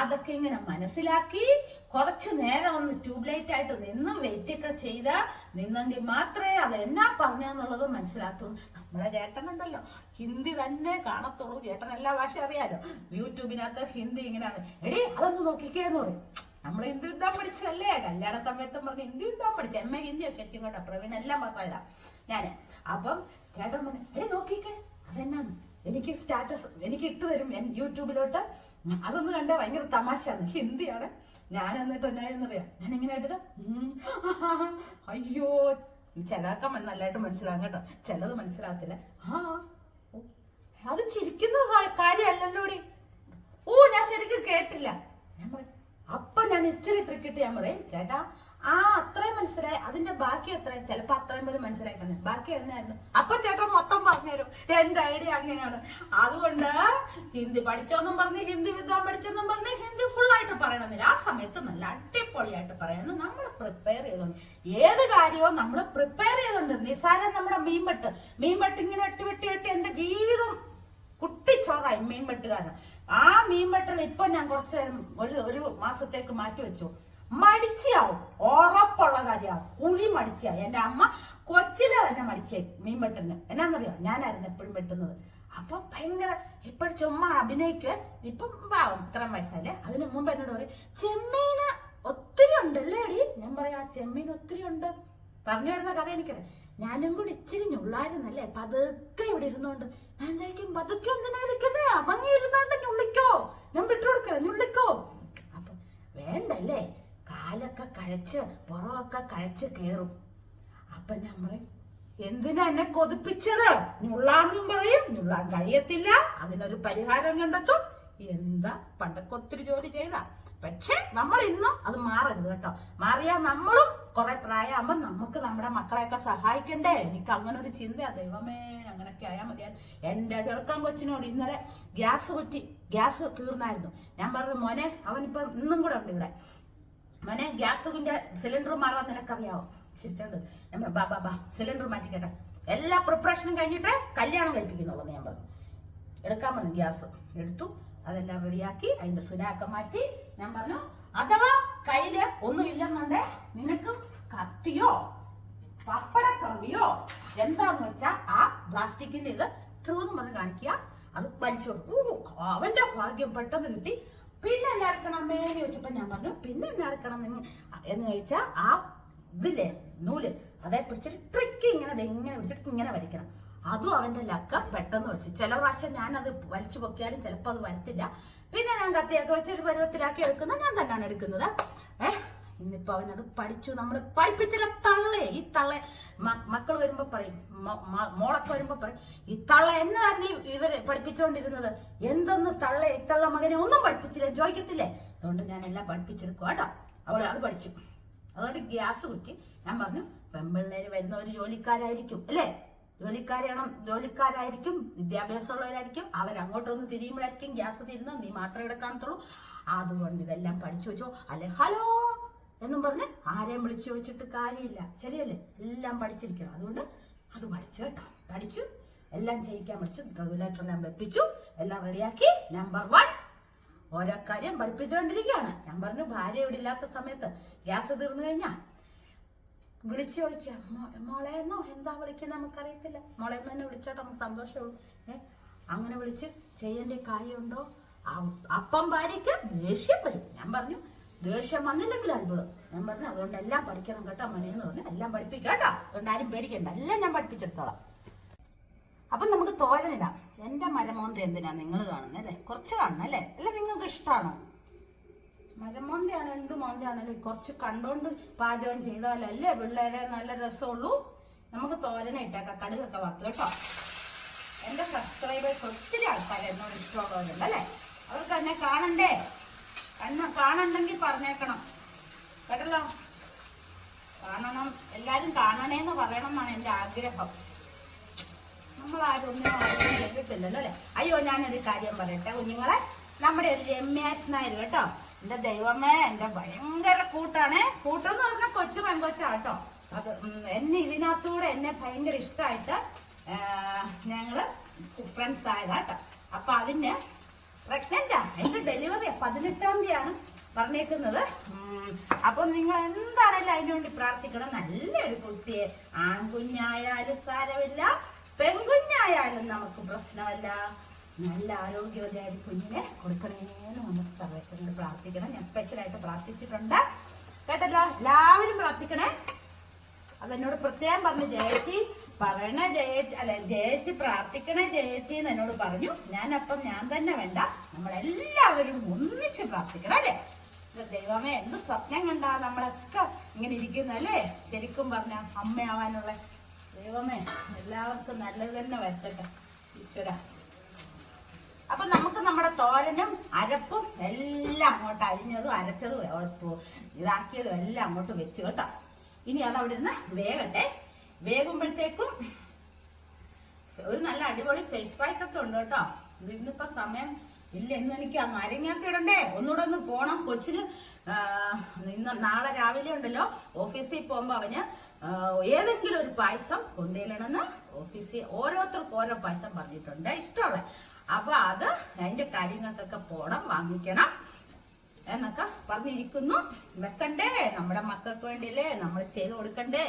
അതൊക്കെ ഇങ്ങനെ മനസ്സിലാക്കി കുറച്ച് നേരം ഒന്ന് ട്യൂബ്ലൈറ്റ് ആയിട്ട് നിന്ന് വെയിറ്റ് ഒക്കെ ചെയ്ത് നിന്നെങ്കിൽ മാത്രമേ അത് എന്നാ പറഞ്ഞെന്നുള്ളത് മനസ്സിലാത്തുള്ളൂ നമ്മളെ ചേട്ടൻ ഉണ്ടല്ലോ ഹിന്ദി തന്നെ കാണത്തുള്ളൂ. ചേട്ടൻ എല്ലാ ഭാഷ അറിയാലോ. യൂട്യൂബിനകത്ത് ഹിന്ദി ഇങ്ങനെയാണ്. എടി അതൊന്ന് നോക്കിക്കേന്ന് പറയും. നമ്മൾ ഹിന്ദി യുദ്ധം പഠിച്ചല്ലേ കല്യാണ സമയത്തും പറഞ്ഞ് ഹിന്ദി യുദ്ധം പഠിച്ച? എം എ ഹിന്ദിയാ ശരിക്കും കേട്ടോ. പ്രവീൺ എല്ലാം പാസ്സായതാ ഞാൻ. അപ്പം ചേട്ടൻ പറഞ്ഞു എടി നോക്കിക്കേ. അതെന്നാന്ന്? എനിക്ക് സ്റ്റാറ്റസ് എനിക്ക് ഇട്ട് തരും യൂട്യൂബിലോട്ട്. അതൊന്ന് കണ്ട ഭയങ്കര തമാശയാണ്. ഹിന്ദിയാണ്. ഞാൻ എന്നിട്ട് എന്നായെന്നറിയാം ഞാൻ ഇങ്ങനെ ഇട്ടിട്ട്? [laughs] അയ്യോ. ചിലതൊക്കെ നല്ലതായിട്ട് മനസ്സിലാകും കേട്ടോ. ചിലത് മനസ്സിലാകത്തില്ല. ആ. അത് ചിരിക്കുന്ന കാര്യമല്ലല്ലോടി? ഓ ഞാൻ ശരിക്കും കേട്ടില്ല. ഞാൻ അപ്പൊ ഞാൻ ഇച്ചിരി ട്രിക്കിട്ട് ഞാൻ പറയും ചേട്ടാ ആ അത്രയും മനസ്സിലായി അതിന്റെ ബാക്കി എത്ര ചിലപ്പോ അത്രയും പോലും മനസ്സിലായി തന്നെ ബാക്കി എന്നായിരുന്നു? അപ്പൊ ചേട്ടൻ മൊത്തം പറഞ്ഞുതരും എന്റെ ഐഡിയ അങ്ങനെയാണ്. അതുകൊണ്ട് ഹിന്ദി പഠിച്ചോന്നും പറഞ്ഞ് ഹിന്ദി വിദ്വാൻ പഠിച്ചെന്നും പറഞ്ഞ് ഹിന്ദി ഫുൾ ആയിട്ട് പറയണമെന്നില്ല. ആ സമയത്ത് നല്ല അടിപൊളിയായിട്ട് പറയാന്ന്. നമ്മൾ പ്രിപ്പയർ ചെയ്തോണ്ട് ഏത് കാര്യവും നമ്മൾ പ്രിപ്പയർ ചെയ്തോണ്ട് നിസാരം നമ്മുടെ മീൻപെട്ട് മീൻവെട്ട് ഇങ്ങനെ വെട്ടി വെട്ടി വെട്ടി എന്റെ ജീവിതം കുട്ടിച്ചോറായി മീൻ വെട്ടുകാരൻ. ആ മീൻ വെട്ടൽ ഇപ്പൊ ഞാൻ കുറച്ചു നേരം ഒരു ഒരു മാസത്തേക്ക് മാറ്റി വെച്ചു. മടിച്ചാവും ഉറപ്പുള്ള കാര്യമാവും കുഴി മടിച്ചായി. എന്റെ അമ്മ കൊച്ചിലെ തന്നെ മടിച്ചായി മീൻ വെട്ടലിന്. എന്നാന്നറിയോ? ഞാനായിരുന്നു എപ്പോഴും വെട്ടുന്നത്. അപ്പൊ ഭയങ്കര എപ്പോഴും ചുമ്മാ അഭിനയിക്കുക ഇപ്പം ഇത്രയും വയസ്സല്ലേ അതിനു മുമ്പ് എന്നോട് പറയും ചെമ്മീന് ഒത്തിരി ഉണ്ടല്ലേ അടി ഞാൻ പറയാ ചെമ്മീൻ ഒത്തിരി ഉണ്ട്. പറഞ്ഞു വരുന്ന കഥ എനിക്കറിയാം. ഞാനും കൂടി ഇച്ചിരി ഞുള്ളായിരുന്നല്ലേ? പതുക്കെ ഇവിടെ ഇരുന്നോണ്ട് ഞാൻ ചോദിക്കും പതുക്കെ എന്തിനാ ഇരിക്കുന്നേ? അവങ്ങി ഇരുന്നോണ്ട് ഞുള്ളിക്കോ? ഞാൻ വിട്ടുകൊടുക്കല ഞുള്ളിക്കോ? അപ്പൊ വേണ്ടല്ലേ? കാലൊക്കെ കഴിച്ച് പുറമൊക്കെ കഴിച്ച് കേറും. അപ്പൊ ഞാൻ പറയും എന്തിനാ എന്നെ കൊതിപ്പിച്ചത്? ഞുള്ളാന്നും പറയും ഞുള്ളാൻ കഴിയത്തില്ല. അതിനൊരു പരിഹാരം കണ്ടെത്തും. എന്താ പണ്ടൊക്കെ ഒത്തിരി ജോലി ചെയ്ത. പക്ഷെ നമ്മൾ ഇന്നും അത് മാറരുത് കേട്ടോ. മാറിയാൽ നമ്മളും കുറെ പ്രായമാകുമ്പോൾ നമുക്ക് നമ്മുടെ മക്കളെയൊക്കെ സഹായിക്കണ്ടേ? എനിക്ക് അങ്ങനെ ഒരു ചിന്തയാ ദൈവമേ അങ്ങനെയൊക്കെ ആയാൽ മതിയാ എന്റെ ചെറുക്കൻ കൊച്ചിനോട് ഇന്നലെ ഗ്യാസ് കുറ്റി ഗ്യാസ് തീർന്നായിരുന്നു. ഞാൻ പറഞ്ഞു മോനെ അവനിപ്പം ഇന്നും കൂടെ ഉണ്ട് ഇവിടെ. മോനെ ഗ്യാസിന്റെ സിലിണ്ടർ മാറാൻ നിനക്കറിയാവോ? ചിരിച്ചോണ്ട് ഞാൻ ബാ ബാ ബാ സിലിണ്ടർ മാറ്റിക്കട്ടെ. എല്ലാ പ്രിപ്പറേഷനും കഴിഞ്ഞിട്ട് കല്യാണം കഴിപ്പിക്കുന്നുള്ളൂ ഞാൻ പറഞ്ഞു. എടുക്കാൻ പറഞ്ഞു ഗ്യാസ് എടുത്തു അതെല്ലാം റെഡിയാക്കി അതിന്റെ സുനാക്ക മാറ്റി ഞാൻ പറഞ്ഞു അഥവാ കയ്യിൽ ഒന്നും ഇല്ലെന്നുണ്ടെ നിനക്ക് കത്തിയോ? പപ്പട കമ്മിയോ എന്താന്ന് വെച്ചാ ആ പ്ലാസ്റ്റിക്കിന്റെ ഇത് ട്രൂ എന്ന് പറഞ്ഞ് കാണിക്കുക. അത് വലിച്ചോണ്ട് ഊ അവന്റെ ഭാഗ്യം പെട്ടെന്ന് കിട്ടി. പിന്നെ എന്നെ അടക്കണം മേലെ വെച്ചപ്പോ ഞാൻ പറഞ്ഞു പിന്നെ എന്നെ അടക്കണം എന്ന് ചോദിച്ചാൽ ചോദിച്ചാ ആ ഇതില്ലേ നൂൽ അതേ പിടിച്ചിട്ട് ട്രിക്ക് ഇങ്ങനെ ഇങ്ങനെ പിടിച്ചിട്ട് ഇങ്ങനെ വലിക്കണം. അതും അവന്റെ ലക്ക പെട്ടെന്ന് വെച്ച്. ചില പ്രാവശ്യം ഞാൻ അത് വലിച്ചു പൊക്കിയാലും ചിലപ്പോൾ അത് വരത്തില്ല. പിന്നെ ഞാൻ കത്തിയൊക്കെ വെച്ച് ഒരു പരുവത്തിലാക്കി എടുക്കുന്നത് ഞാൻ തന്നെയാണ് എടുക്കുന്നത്. ഏഹ് ഇന്നിപ്പോ അവനത് പഠിച്ചു. നമ്മൾ പഠിപ്പിച്ചില്ല തള്ളേ. ഈ തള്ളെ മക്കൾ വരുമ്പോ പറയും മോളൊക്കെ വരുമ്പോ പറയും ഈ തള്ള എന്നതായിരുന്നു ഇവർ പഠിപ്പിച്ചുകൊണ്ടിരുന്നത് എന്തൊന്ന് തള്ള? ഈ തള്ള മകനെ ഒന്നും പഠിപ്പിച്ചില്ല ചോദിക്കത്തില്ലേ? അതുകൊണ്ട് ഞാൻ എല്ലാം പഠിപ്പിച്ചെടുക്കും കേട്ടോ. അവൾ അത് പഠിച്ചു. അതുകൊണ്ട് ഗ്യാസ് കുറ്റി. ഞാൻ പറഞ്ഞു പെമ്പിള്ളേര് വരുന്ന ഒരു ജോലിക്കാരായിരിക്കും അല്ലേ? ജോലിക്കാരാണ് ജോലിക്കാരായിരിക്കും വിദ്യാഭ്യാസമുള്ളവരായിരിക്കും. അവരങ്ങോട്ടൊന്ന് തിരിയുമ്പോഴായിരിക്കും ഗ്യാസ് തീരുന്നത്. നീ മാത്രമേ ഇവിടെ കാണത്തുള്ളൂ. അതുകൊണ്ട് ഇതെല്ലാം പഠിച്ചു വെച്ചോ. അല്ലെ ഹലോ? എന്നും പറഞ്ഞ് ആരെയും വിളിച്ചു ചോദിച്ചിട്ട് കാര്യമില്ല. ശരിയല്ലേ? എല്ലാം പഠിച്ചിരിക്കണം. അതുകൊണ്ട് അത് പഠിച്ചു കേട്ടോ. പഠിച്ചു. എല്ലാം ചെയ്യിക്കാൻ പഠിച്ചു. റെഗുലേറ്റർ എല്ലാം വെപ്പിച്ചു. എല്ലാം റെഡിയാക്കി. നമ്പർ വൺ ഓരോ കാര്യം പഠിപ്പിച്ചുകൊണ്ടിരിക്കുകയാണ്. ഞാൻ പറഞ്ഞു ഭാര്യ ഇവിടെ ഇല്ലാത്ത സമയത്ത് ഗ്യാസ് തീർന്നു കഴിഞ്ഞാ? വിളിച്ചു ചോദിക്കാം "മോ- മോളേന്നോ? എന്താ വിളിക്കുന്നത് നമുക്കറിയത്തില്ല. മോളേന്ന് തന്നെ വിളിച്ചോട്ടെ നമുക്ക് സന്തോഷമുള്ളൂ ഏ? അങ്ങനെ വിളിച്ച് ചെയ്യേണ്ട കാര്യമുണ്ടോ? അപ്പം ഭാര്യയ്ക്ക് ദേഷ്യം വരും. ഞാൻ പറഞ്ഞു ദേഷ്യം വന്നില്ലെങ്കിൽ അത്ഭുതം. ഞാൻ പറഞ്ഞു അതുകൊണ്ട് എല്ലാം പഠിക്കണം കേട്ടോ എന്ന് പറഞ്ഞു. എല്ലാം പഠിപ്പിക്കാം കേട്ടോ. അതുകൊണ്ട് ആരും പേടിക്കണ്ട. എല്ലാം ഞാൻ പഠിപ്പിച്ചെടുത്തോളാം. അപ്പൊ നമുക്ക് തോരനിടാം. എന്റെ മരമോന്ത എന്തിനാ നിങ്ങൾ കാണുന്നത് അല്ലേ? കുറച്ച് കാണണം അല്ലേ? അല്ല നിങ്ങൾക്ക് ഇഷ്ടമാണോ മരമോന്തയാണോ എന്ത് മോന്തയാണല്ലോ കുറച്ച് കണ്ടോണ്ട് പാചകം ചെയ്താലോ അല്ലേ പിള്ളേരെ നല്ല രസമുള്ളൂ. നമുക്ക് തോരന ഇട്ടേക്കാം കടുകൊക്കെ വറുത്ത് കേട്ടോ. എന്റെ സബ്സ്ക്രൈബേഴ്സ് ഒത്തിരി ആൾക്കാർ എന്നോട് ഇഷ്ടമുള്ളവരുണ്ട് അല്ലേ? അവർക്ക് എന്നെ കാണണ്ടേ? കണ്ണ കാണണ്ടെങ്കിൽ പറഞ്ഞേക്കണം. കേട്ടല്ലോ? കാണണം. എല്ലാരും കാണണേന്ന് പറയണം എന്നാണ് എന്റെ ആഗ്രഹം. നമ്മൾ ഒന്നും ആരും കേട്ടിട്ടില്ലല്ലോ അല്ലേ? അയ്യോ ഞാനൊരു കാര്യം പറയട്ടെ കുഞ്ഞുങ്ങളെ. നമ്മുടെ ഒരു രമ്യാസ് കേട്ടോ. എന്റെ ദൈവമേ എന്റെ ഭയങ്കര കൂട്ടാണ്. കൂട്ടെന്ന് പറഞ്ഞ കൊച്ചു പെൺകൊച്ചാ കേട്ടോ. അത് എന്നെ ഇതിനകത്തൂടെ എന്നെ ഭയങ്കര ഇഷ്ടമായിട്ട് ഞങ്ങൾ ഫ്രണ്ട്സ് ആയതാട്ടോ അപ്പൊ അതിന് പ്രഗ്നന്റാ. എന്റെ ഡെലിവറി പതിനെട്ടാം തീയതിയാണ് പറഞ്ഞേക്കുന്നത്. അപ്പൊ നിങ്ങൾ എന്താണെങ്കിലും അതിനു വേണ്ടി പ്രാർത്ഥിക്കണം. നല്ലൊരു കുട്ടിയെ. ആൺകുഞ്ഞായാലും സാരമില്ല. പെൺകുഞ്ഞായാലും നമുക്ക് പ്രശ്നമല്ല. നല്ല ആരോഗ്യവതിയായ കുഞ്ഞിനെ കൊടുക്കണേന്ന് നമുക്ക് സർവേശ്വരനോട് പ്രാർത്ഥിക്കണം. ഞാൻ സ്പെഷ്യലായിട്ട് പ്രാർത്ഥിച്ചിട്ടുണ്ട്. കേട്ടല്ലോ? എല്ലാവരും പ്രാർത്ഥിക്കണേ. അതെന്നോട് പ്രത്യേകം പറഞ്ഞു ജയച്ചി. പറയണേ ജയച്ചി അല്ല ജയച്ചി പ്രാർത്ഥിക്കണേ ജയച്ചി എന്ന് എന്നോട് പറഞ്ഞു. ഞാൻ അപ്പം ഞാൻ തന്നെ വേണ്ട. നമ്മളെല്ലാവരും ഒന്നിച്ച് പ്രാർത്ഥിക്കണം അല്ലേ? ദൈവമേ എന്ത് സ്വപ്നം കണ്ടാ നമ്മളൊക്കെ ഇങ്ങനെ ഇരിക്കുന്നല്ലേ ശരിക്കും പറഞ്ഞ അമ്മയാവാനുള്ള ദൈവമേ എല്ലാവർക്കും നല്ലത് തന്നെ വരുത്തട്ടെ ഈശ്വര. അപ്പൊ നമുക്ക് നമ്മുടെ തോരനും അരപ്പും എല്ലാം അങ്ങോട്ട് അരിഞ്ഞതും അരച്ചതും ഇതാക്കിയതും എല്ലാം അങ്ങോട്ട് വെച്ച് കേട്ടോ. ഇനി അവിടെ ഇരുന്ന് വേകട്ടെ വേകുമ്പോഴത്തേക്കും ഒരു നല്ല അടിപൊളി ഫേസ് പാക്ക് ഒക്കെ ഉണ്ട് കേട്ടോ. ഇന്നിപ്പോ സമയം ഇല്ല ഇന്ന് എനിക്ക് ആ നാരങ്ങയൊക്കെ ഇടണ്ടേ? ഒന്നുകൂടെ ഒന്ന് പോണം. കൊച്ചിന് ഇന്ന് നാളെ രാവിലെ ഉണ്ടല്ലോ. ഓഫീസിൽ പോകുമ്പോ അവന് ഏതെങ്കിലും ഒരു പായസം കൊണ്ടുവരണമെന്ന് ഓഫീസിൽ ഓരോരുത്തർക്കും ഓരോ പായസം പറഞ്ഞിട്ടുണ്ട്. ഇഷ്ടമുള്ള അപ്പൊ അത് അതിന്റെ കാര്യങ്ങൾക്കൊക്കെ പോണം വാങ്ങിക്കണം എന്നൊക്കെ പറഞ്ഞിരിക്കുന്നു. വെക്കണ്ടേ? നമ്മുടെ മക്കൾക്ക് വേണ്ടിയല്ലേ? നമ്മൾ ചെയ്ത് കൊടുക്കണ്ടേ?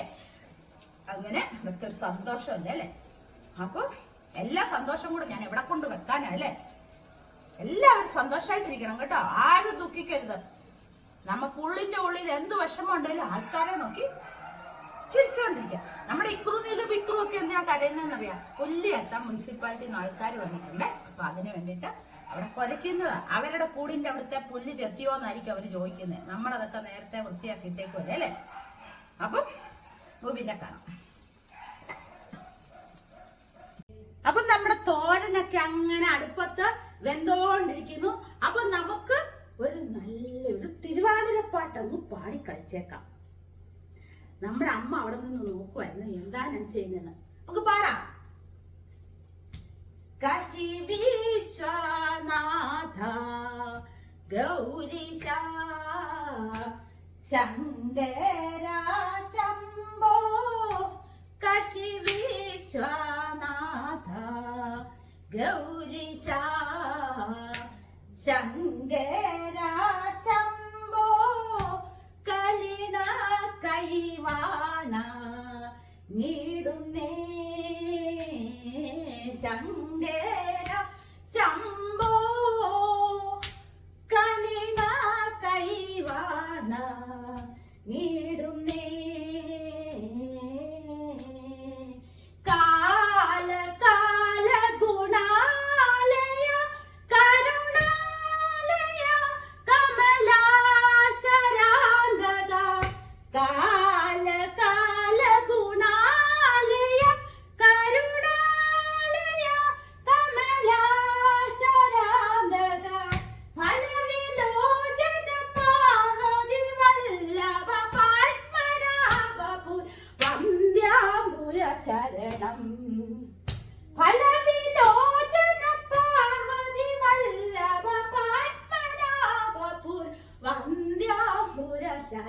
അങ്ങനെ ഇതൊക്കെ ഒരു സന്തോഷമല്ലേ അല്ലേ? അപ്പൊ എല്ലാ സന്തോഷം കൂടെ ഞാൻ എവിടെ കൊണ്ട് വെക്കാനാ അല്ലേ? എല്ലാവരും സന്തോഷമായിട്ടിരിക്കണം കേട്ടോ. ആരും ദുഃഖിക്കരുത്. നമുക്ക് ഉള്ളിന്റെ ഉള്ളിൽ എന്ത് വിഷമം ഉണ്ടെങ്കിലും ആൾക്കാരെ നോക്കി ചിരിച്ചുകൊണ്ടിരിക്കുക നമ്മുടെ ഇക്രു നീലും ഇക്രു ഒക്കെ എന്തിനാ കരയുന്നതെന്നറിയാം കൊല്ലിയെത്താൻ മുനിസിപ്പാലിറ്റി ആൾക്കാർ വന്നിട്ടുണ്ട്. അപ്പൊ അതിന് വേണ്ടിയിട്ട് അവിടെ കൊലയ്ക്കുന്നത് അവരുടെ കൂടിന്റെ അവിടുത്തെ പുല്ല് ചെത്തിയോന്നായിരിക്കും അവർ ചോദിക്കുന്നത്. നമ്മളതൊക്കെ നേരത്തെ വൃത്തിയാക്കി ഇട്ടേക്കുമല്ലേ അല്ലേ? അപ്പം പിന്നെ കാണാം. അപ്പൊ നമ്മുടെ തോരനൊക്കെ അങ്ങനെ അടുപ്പത്ത് വെന്തോണ്ടിരിക്കുന്നു. അപ്പൊ നമുക്ക് ഒരു നല്ലൊരു തിരുവാതിരപ്പാട്ട് അങ്ങ് പാടി കളിച്ചേക്കാം നമ്മുടെ അമ്മ അവിടെ നിന്ന് നോക്കുമായിരുന്നു എന്താ ഞാൻ ചെയ്യുന്നത് നമുക്ക് പാടാം. കാശി വിശ്വനാഥ ഗൗരീശ ശങ്കര ശംഭോ കാശി വിശ്വനാഥ ഗൗരീശ ശങ്കര ശംഭോ കലിന കൈവാണ നീടുന്നേ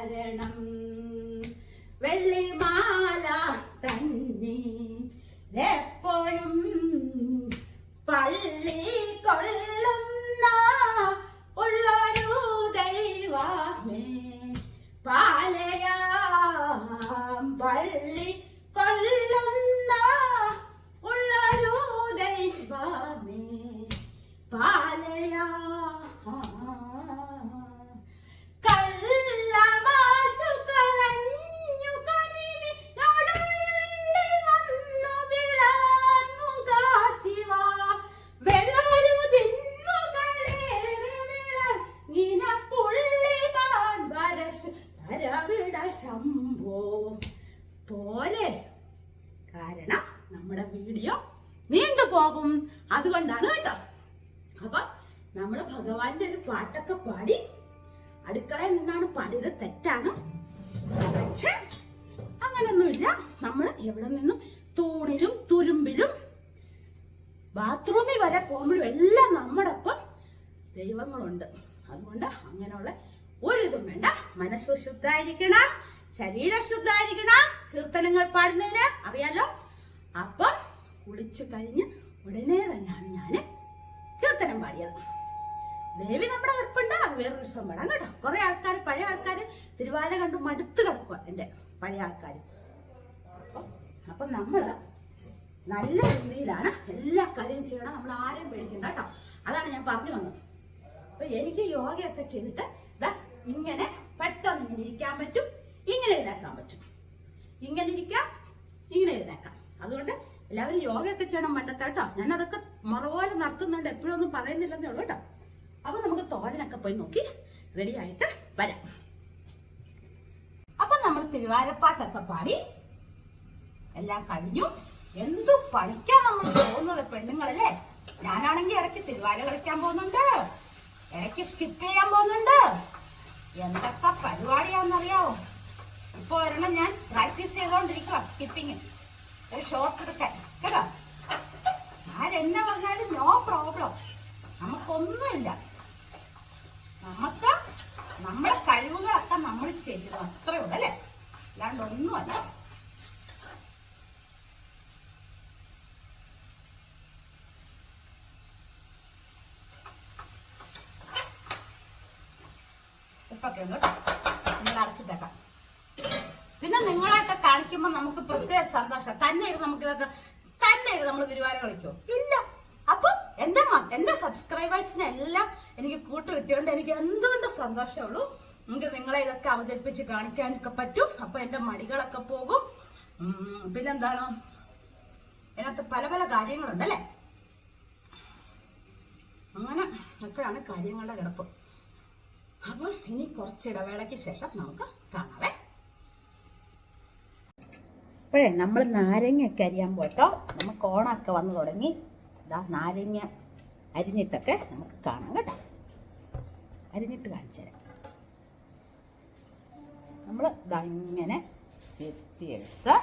വന്ദ്യാംബുര ശരണം ശംഭോ. പോലെ. കാരണം നമ്മുടെ വീഡിയോ നീണ്ടു പോകും. അതുകൊണ്ടാണ് കേട്ടോ. അപ്പൊ നമ്മൾ ഭഗവാന്റെ ഒരു പാട്ടൊക്കെ പാടി അടുക്കളയിൽ നിന്നാണ് പാടിയത്. തെറ്റാണ്. പക്ഷെ അങ്ങനൊന്നുമില്ല. നമ്മൾ എവിടെ നിന്നും തൂണിലും തുരുമ്പിലും ബാത്റൂമിൽ വരെ പോകുമ്പോഴും എല്ലാം നമ്മുടെ ഒപ്പം ദൈവങ്ങളുണ്ട്. അതുകൊണ്ട് അങ്ങനെയുള്ള ഒരിതും വേണ്ട. മനസ്സ് ശുദ്ധായിരിക്കണം. ശരീരം ശുദ്ധായിരിക്കണം കീർത്തനങ്ങൾ പാടുന്നതിന് അറിയാലോ? അപ്പൊ കുളിച്ചു കഴിഞ്ഞ് ഉടനെ തന്നെയാണ് ഞാൻ കീർത്തനം പാടിയത്. ദേവി നമ്മുടെ കിടപ്പുണ്ട് അത് വേറൊരു സംഭവം കേട്ടോ. കുറെ ആൾക്കാർ പഴയ ആൾക്കാർ തിരുവാല കണ്ടു മടുത്ത് കിടക്കുക എന്റെ പഴയ ആൾക്കാർ അപ്പൊ നമ്മൾ നല്ല രീതിയിലാണ് എല്ലാ കാര്യം ചെയ്യണം. നമ്മൾ ആരെയും പേടിക്കണ്ട കേട്ടോ. അതാണ് ഞാൻ പറഞ്ഞു വന്നത്. അപ്പൊ എനിക്ക് യോഗയൊക്കെ ചെയ്തിട്ട് ഇതാ ഇങ്ങനെ പെട്ടെന്ന് ഇങ്ങനെ ഇരിക്കാൻ പറ്റും. ഇങ്ങനെ എഴുന്നേക്കാൻ പറ്റും. ഇങ്ങനെ ഇരിക്കാം ഇങ്ങനെ എഴുന്നേക്കാം അതുകൊണ്ട് എല്ലാവരും യോഗയൊക്കെ ചെയ്യണം പണ്ടത്തെ കേട്ടോ. ഞാൻ അതൊക്കെ മറപോലെ നടത്തുന്നുണ്ട്. എപ്പോഴും ഒന്നും പറയുന്നില്ലെന്നേ ഉള്ളൂ കേട്ടോ. അപ്പൊ നമുക്ക് തോരനൊക്കെ പോയി നോക്കി റെഡി ആയിട്ട് വരാം. അപ്പൊ നമ്മൾ തിരുവാരപ്പാട്ടൊക്കെ പാടി എല്ലാം കഴിഞ്ഞു. എന്തു പഠിക്കാൻ നമ്മൾ പോകുന്നത് പെണ്ണുങ്ങളല്ലേ? ഞാനാണെങ്കിൽ ഇടയ്ക്ക് തിരുവാര കളിക്കാൻ പോകുന്നുണ്ട്. ഇടയ്ക്ക് സ്കിപ്പ് ചെയ്യാൻ പോകുന്നുണ്ട്. എന്തൊക്കെ പരിപാടിയാണെന്നറിയാവോ? ഇപ്പൊ ഒരെണ്ണം ഞാൻ പ്രാക്ടീസ് ചെയ്തോണ്ടിരിക്കുക സ്കിപ്പിങ് ഒരു ഷോർട്ട് എടുക്കാൻ. കേട്ടോ? ആരെന്നെ പറഞ്ഞാലും നോ പ്രോബ്ലം നമുക്കൊന്നുമില്ല. നമുക്ക് നമ്മുടെ കഴിവുകളൊക്കെ നമ്മൾ ചെയ്യുന്നു അത്രയുള്ളൂ അല്ലേ? അല്ലാണ്ട് ഒന്നുമല്ല ഉപ്പൊക്കെ ഒന്ന് നിങ്ങൾ അടച്ചിട്ടേക്കാം കാണിക്കുമ്പോൾ നമുക്ക് ഇതൊക്കെ തന്നെ ആയിട്ട് നമ്മൾ തിരുവാരം കളിക്കോ? ഇല്ല. അപ്പൊ എന്റെ എന്റെ സബ്സ്ക്രൈബേഴ്സിനെ എല്ലാം എനിക്ക് കൂട്ട് കിട്ടിയോണ്ട് എനിക്ക് എന്തുകൊണ്ട് സന്തോഷമുള്ളൂ? നമുക്ക് നിങ്ങളെ ഇതൊക്കെ അവതരിപ്പിച്ച് കാണിക്കാനൊക്കെ പറ്റും. അപ്പൊ എന്റെ മടികളൊക്കെ പോകും. പിന്നെന്താണ്? ഇതിനകത്ത് പല പല കാര്യങ്ങളുണ്ട് അല്ലേ? അങ്ങനെ ഒക്കെയാണ് കാര്യങ്ങളുടെ കിടപ്പ്. അപ്പം ഇനി കുറച്ച് ഇടവേളയ്ക്ക് ശേഷം നമുക്ക് കാണാവേ. അപ്പോഴേ നമ്മൾ നാരങ്ങ നാരങ്ങയൊക്കെ അരിയാൻ പോട്ടോ നമുക്ക് ഓണമൊക്കെ വന്നു തുടങ്ങി. ഇതാ നാരങ്ങ അരിഞ്ഞിട്ടൊക്കെ നമുക്ക് കാണാം കേട്ടോ. അരിഞ്ഞിട്ട് കാണിച്ചു തരാം. നമ്മൾ ഇതാ ഇങ്ങനെ ചെത്തിയെടുത്ത്.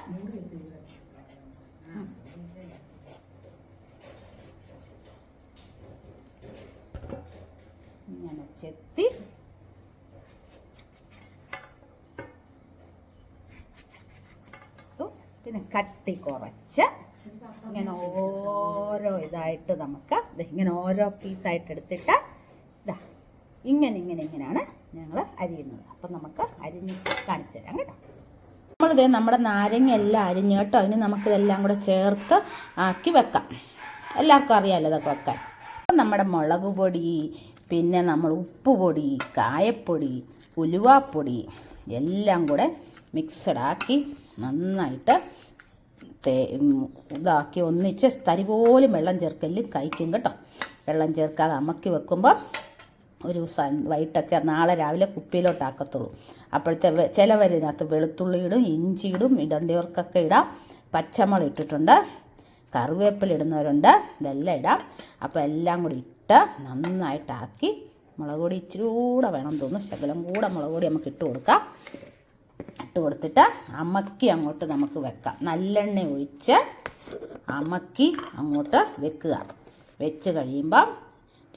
ഇങ്ങനെ ചെത്തി പിന്നെ കട്ടി കുറച്ച്. ഇങ്ങനെ ഓരോ ഇതായിട്ട് നമുക്ക് ഇങ്ങനെ ഓരോ പീസായിട്ട് എടുത്തിട്ട് ഇതാ ഇങ്ങനെ ഇങ്ങനെ ഇങ്ങനെയാണ് ഞങ്ങൾ അരിയുന്നത്. അപ്പം നമുക്ക് അരിഞ്ഞിട്ട് കാണിച്ചു തരാം കേട്ടോ. നമ്മളിത് നമ്മുടെ നാരങ്ങ എല്ലാം അരിഞ്ഞ് കേട്ടോ. ഇനി നമുക്കിതെല്ലാം കൂടെ ചേർത്ത് ആക്കി വെക്കാം. എല്ലാവർക്കും അറിയാമല്ലോ ഇതൊക്കെ വെക്കാൻ. നമ്മുടെ മുളക് പൊടി പിന്നെ നമ്മൾ ഉപ്പ് പൊടി കായപ്പൊടി ഉലുവാപ്പൊടി എല്ലാം കൂടെ മിക്സഡ് ആക്കി നന്നായിട്ട് തേ ഇതാക്കി ഒന്നിച്ച് തരി പോലും വെള്ളം ചേർക്കലും കഴിക്കും കേട്ടോ. വെള്ളം ചേർക്കാതെ അമക്കി വെക്കുമ്പോൾ ഒരു സ വൈകിട്ടൊക്കെ നാളെ രാവിലെ കുപ്പിയിലോട്ടാക്കത്തുള്ളൂ അപ്പോഴത്തെ ചിലവരിനകത്ത് വെളുത്തുള്ളി ഇടും ഇഞ്ചി ഇടും ഇടേണ്ടവർക്കൊക്കെ ഇടാം. പച്ചമുളക് ഇട്ടിട്ടുണ്ട് കറിവേപ്പില ഇടുന്നവരുണ്ട് ഇതെല്ലാം ഇടാം. അപ്പോൾ എല്ലാം കൂടി ഇട്ട് നന്നായിട്ടാക്കി മുളക് പൊടി ഇച്ചിരി കൂടെ വേണം തോന്നുന്നു. ശകലം കൂടെ മുളക് പൊടി നമുക്ക് ഇട്ട് കൊടുക്കാം. ഇട്ട് കൊടുത്തിട്ട് അമക്കി അങ്ങോട്ട് നമുക്ക് വെക്കാം. നല്ലെണ്ണ ഒഴിച്ച് അമക്കി അങ്ങോട്ട് വെക്കുക. വെച്ച് കഴിയുമ്പം